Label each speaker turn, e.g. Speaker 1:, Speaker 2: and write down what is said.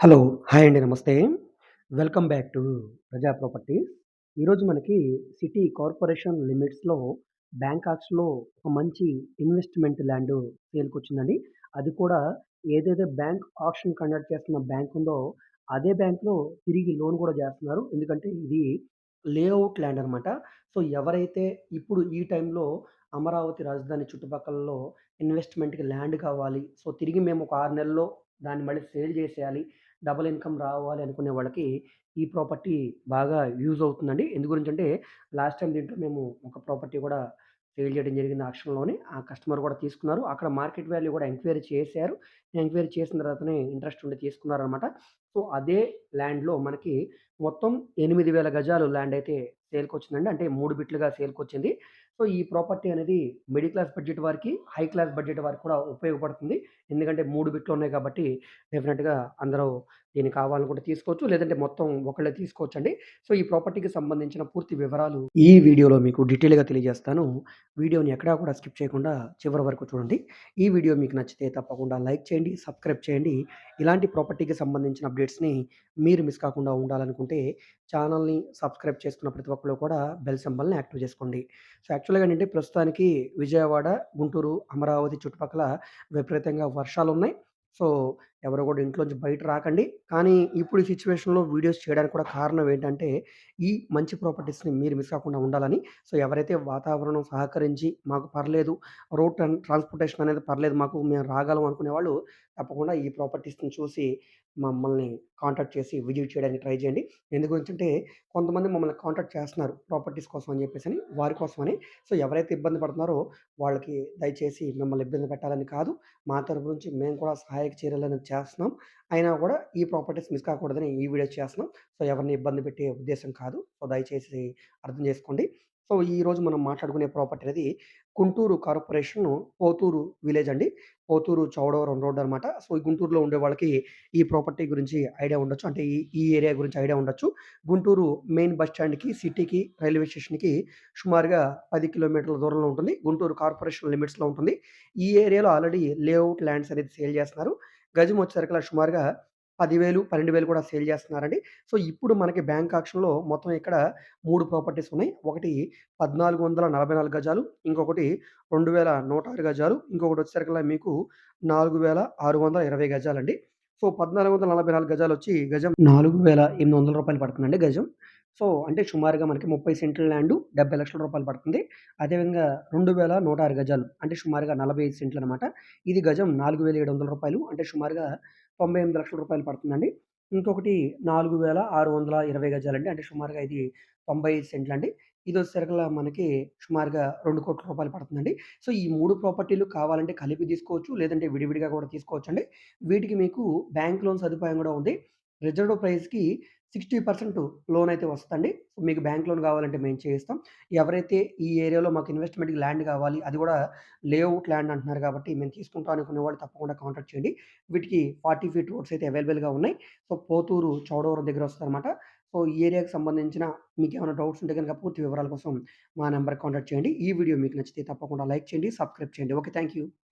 Speaker 1: Hello! Hi అండి. నమస్తే. Welcome back to Praja properties. ఈరోజు మనకి సిటీ కార్పొరేషన్ లిమిట్స్‌లో బ్యాంకాక్స్‌లో ఒక మంచి ఇన్వెస్ట్‌మెంట్ ల్యాండ్ సేల్కి వచ్చిందండి అది కూడా ఏదైతే బ్యాంక్ ఆప్షన్ కండక్ట్ చేస్తున్న బ్యాంక్ ఉందో, అదే బ్యాంక్‌లో తిరిగి లోన్ కూడా చేస్తున్నారు ఎందుకంటే ఇది లేఅవుట్ ల్యాండ్ అనమాట. సో, ఎవరైతే ఇప్పుడు ఈ టైంలో అమరావతి రాజధాని చుట్టుపక్కలలో ఇన్వెస్ట్‌మెంట్‌కి ల్యాండ్ కావాలి. సో, తిరిగి మేము ఒక ఆరు నెలల్లో దాన్ని మళ్ళీ సేల్ చేసేయాలి డబుల్ ఇన్‌కమ్ రావాలి అనుకునే వాళ్ళకి ఈ ప్రాపర్టీ బాగా యూజ్ అవుతుందండి. ఎందు గురించంటే లాస్ట్ టైం దీంట్లో మేము ఒక ప్రాపర్టీ కూడా సేల్ చేయడం జరిగింది ఆక్షన్‌లోనే. ఆ కస్టమర్ కూడా తీసుకున్నారు. అక్కడ మార్కెట్ వాల్యూ కూడా ఎంక్వైరీ చేశారు. ఎంక్వైరీ చేసిన తర్వాతనే ఇంట్రెస్ట్ ఉండి తీసుకున్నారనమాట. సో, అదే ల్యాండ్‌లో మనకి మొత్తం 8000 గజాలు ల్యాండ్ అయితే సేల్‌కొచ్చిందండి. అంటే మూడు బిట్లుగా సేల్‌కొచ్చింది. సో, ఈ ప్రాపర్టీ అనేది మిడిల్ క్లాస్ బడ్జెట్ వారికి, హై క్లాస్ బడ్జెట్ వారికి కూడా ఉపయోగపడుతుంది. ఎందుకంటే మూడు బిట్లు ఉన్నాయి కాబట్టి డెఫినెట్గా అందరూ దీన్ని కావాలనుకుంటే తీసుకోవచ్చు. లేదంటే మొత్తం ఒకళ్ళే తీసుకోవచ్చండి. సో, ఈ ప్రాపర్టీకి సంబంధించిన పూర్తి వివరాలు ఈ వీడియోలో మీకు డీటెయిల్‌గా తెలియజేస్తాను. వీడియోని ఎక్కడా కూడా స్కిప్ చేయకుండా చివరి వరకు చూడండి. ఈ వీడియో మీకు నచ్చితే తప్పకుండా లైక్ చేయండి, సబ్స్క్రైబ్ చేయండి. ఇలాంటి ప్రాపర్టీకి సంబంధించిన అప్డేట్స్‌ని మీరు మిస్ కాకుండా ఉండాలనుకుంటే ఛానల్‌ని సబ్స్క్రైబ్ చేసుకున్న ప్రతి ఒక్కరు కూడా బెల్ సింబల్‌ని యాక్టివ్ చేసుకోండి. సో, యాక్చువల్‌గా ఏంటంటే ప్రస్తుతానికి విజయవాడ, గుంటూరు, అమరావతి చుట్టుపక్కల విపరీతంగా వర్షాలు ఉన్నాయి సో, ఎవరు కూడా ఇంట్లోంచి బయట రాకండి. కానీ ఇప్పుడు ఈ సిచ్యువేషన్లో వీడియోస్ చేయడానికి కూడా కారణం ఏంటంటే, ఈ మంచి ప్రాపర్టీస్‌ని మీరు మిస్ కాకుండా ఉండాలని. సో, ఎవరైతే వాతావరణం సహకరించి మాకు పర్లేదు రోడ్ ట్రాన్ ట్రాన్స్‌పోర్టేషన్ అనేది పర్లేదు మాకు మేము రాగలం అనుకునే వాళ్ళు తప్పకుండా ఈ ప్రాపర్టీస్‌ని చూసి మమ్మల్ని కాంటాక్ట్ చేసి విజిట్ చేయడానికి ట్రై చేయండి. ఎందుకు అంటే కొంతమంది మమ్మల్ని కాంటాక్ట్ చేస్తున్నారు ప్రాపర్టీస్ కోసం అని చెప్పేసని, వారి కోసమని. సో, ఎవరైతే ఇబ్బంది పడుతున్నారో వాళ్ళకి దయచేసి మిమ్మల్ని ఇబ్బంది పెట్టాలని కాదు. మా తరపు నుంచి మేము కూడా సహాయక చర్యలనేది చేస్తున్నాం. అయినా కూడా ఈ ప్రాపర్టీస్ మిస్ కాకూడదని ఈ వీడియో చేస్తున్నాం. సో, ఎవరిని ఇబ్బంది పెట్టే ఉద్దేశం కాదు. సో, దయచేసి అర్థం చేసుకోండి. సో, ఈరోజు మనం మాట్లాడుకునే ప్రాపర్టీ అనేది గుంటూరు కార్పొరేషన్ పోతూరు విలేజ్ అండి. పోతూరు చౌడవరం రోడ్ అనమాట. సో, ఈ గుంటూరులో ఉండే వాళ్ళకి ఈ ప్రాపర్టీ గురించి ఐడియా ఉండొచ్చు. అంటే ఈ ఈ ఏరియా గురించి ఐడియా ఉండొచ్చు. గుంటూరు మెయిన్ బస్ స్టాండ్‌కి, సిటీకి, రైల్వే స్టేషన్‌కి సుమారుగా పది కిలోమీటర్ల దూరంలో ఉంటుంది. గుంటూరు కార్పొరేషన్ లిమిట్స్‌లో ఉంటుంది. ఈ ఏరియాలో ఆల్రెడీ లేఅవుట్ ల్యాండ్స్ అనేది సేల్ చేస్తున్నారు. గజం వచ్చేసరికి ఇలా సుమారుగా పదివేలు పన్నెండు వేలు కూడా సేల్ చేస్తున్నారండి. సో ఇప్పుడు మనకి బ్యాంక్ ఆక్షన్లో మొత్తం ఇక్కడ మూడు ప్రాపర్టీస్ ఉన్నాయి. ఒకటి పద్నాలుగు వందల నలభై నాలుగు గజాలు ఇంకొకటి రెండు వేల నూట ఆరు గజాలు ఇంకొకటి వచ్చేసరికల్లా మీకు నాలుగు వేల ఆరు వందల ఇరవై గజాలండి. సో పద్నాలుగు వందల నలభై నాలుగు గజాలు వచ్చి గజం నాలుగు వేల ఎనిమిది వందల రూపాయలు పడుతుందండి గజం. సో, అంటే సుమారుగా మనకి 30 సెంట్ల ల్యాండు రూ. 70,00,000 పడుతుంది. అదేవిధంగా 2106 గజాలు అంటే సుమారుగా నలభై ఐదు సెంట్లు అనమాట ఇది గజం నాలుగు వేల ఏడు వందల రూపాయలు అంటే సుమారుగా తొంభై ఎనిమిది లక్షల రూపాయలు పడుతుందండి. ఇంకొకటి 4620 గజాలండి. అంటే సుమారుగా ఇది 95 సెంట్లండి. ఇదొచ్చేసరికల్లా మనకి సుమారుగా రెండు కోట్ల రూపాయలు పడుతుందండి. సో, ఈ మూడు ప్రాపర్టీలు కావాలంటే కలిపి తీసుకోవచ్చు. లేదంటే విడివిడిగా కూడా తీసుకోవచ్చు అండి వీటికి మీకు బ్యాంక్ లోన్ సదుపాయం కూడా ఉంది. రిజర్వ్ ప్రైస్‌కి 60% లోన్ అయితే వస్తదండి. మీకు బ్యాంక్ లోన్ కావాలంటే మేము చేయిస్తాం. ఎవరైతే ఈ ఏరియాలో మాకు ఇన్వెస్ట్‌మెంట్‌కి ల్యాండ్ కావాలి. అది కూడా లేఅవుట్ ల్యాండ్ అంటున్నారు కాబట్టి మేము తీసుకుంటాం అనుకునే వాళ్ళు తప్పకుండా కాంటాక్ట్ చేయండి. వీటికి 40 ఫీట్ రోడ్స్ అయితే అవైలబుల్‌గా ఉన్నాయి. సో, పోతూరు చౌడవరం దగ్గర వస్తారన్నమాట సో, ఈ ఏరియాకి సంబంధించిన మీకు ఏమైనా డౌట్స్ ఉంటే కనుక పూర్తి వివరాల కోసం మా నెంబర్కి కాంటాక్ట్ చేయండి. ఈ వీడియో మీకు నచ్చితే తప్పకుండా లైక్ చేయండి, సబ్స్క్రైబ్ చేయండి. ఓకే. Thank you.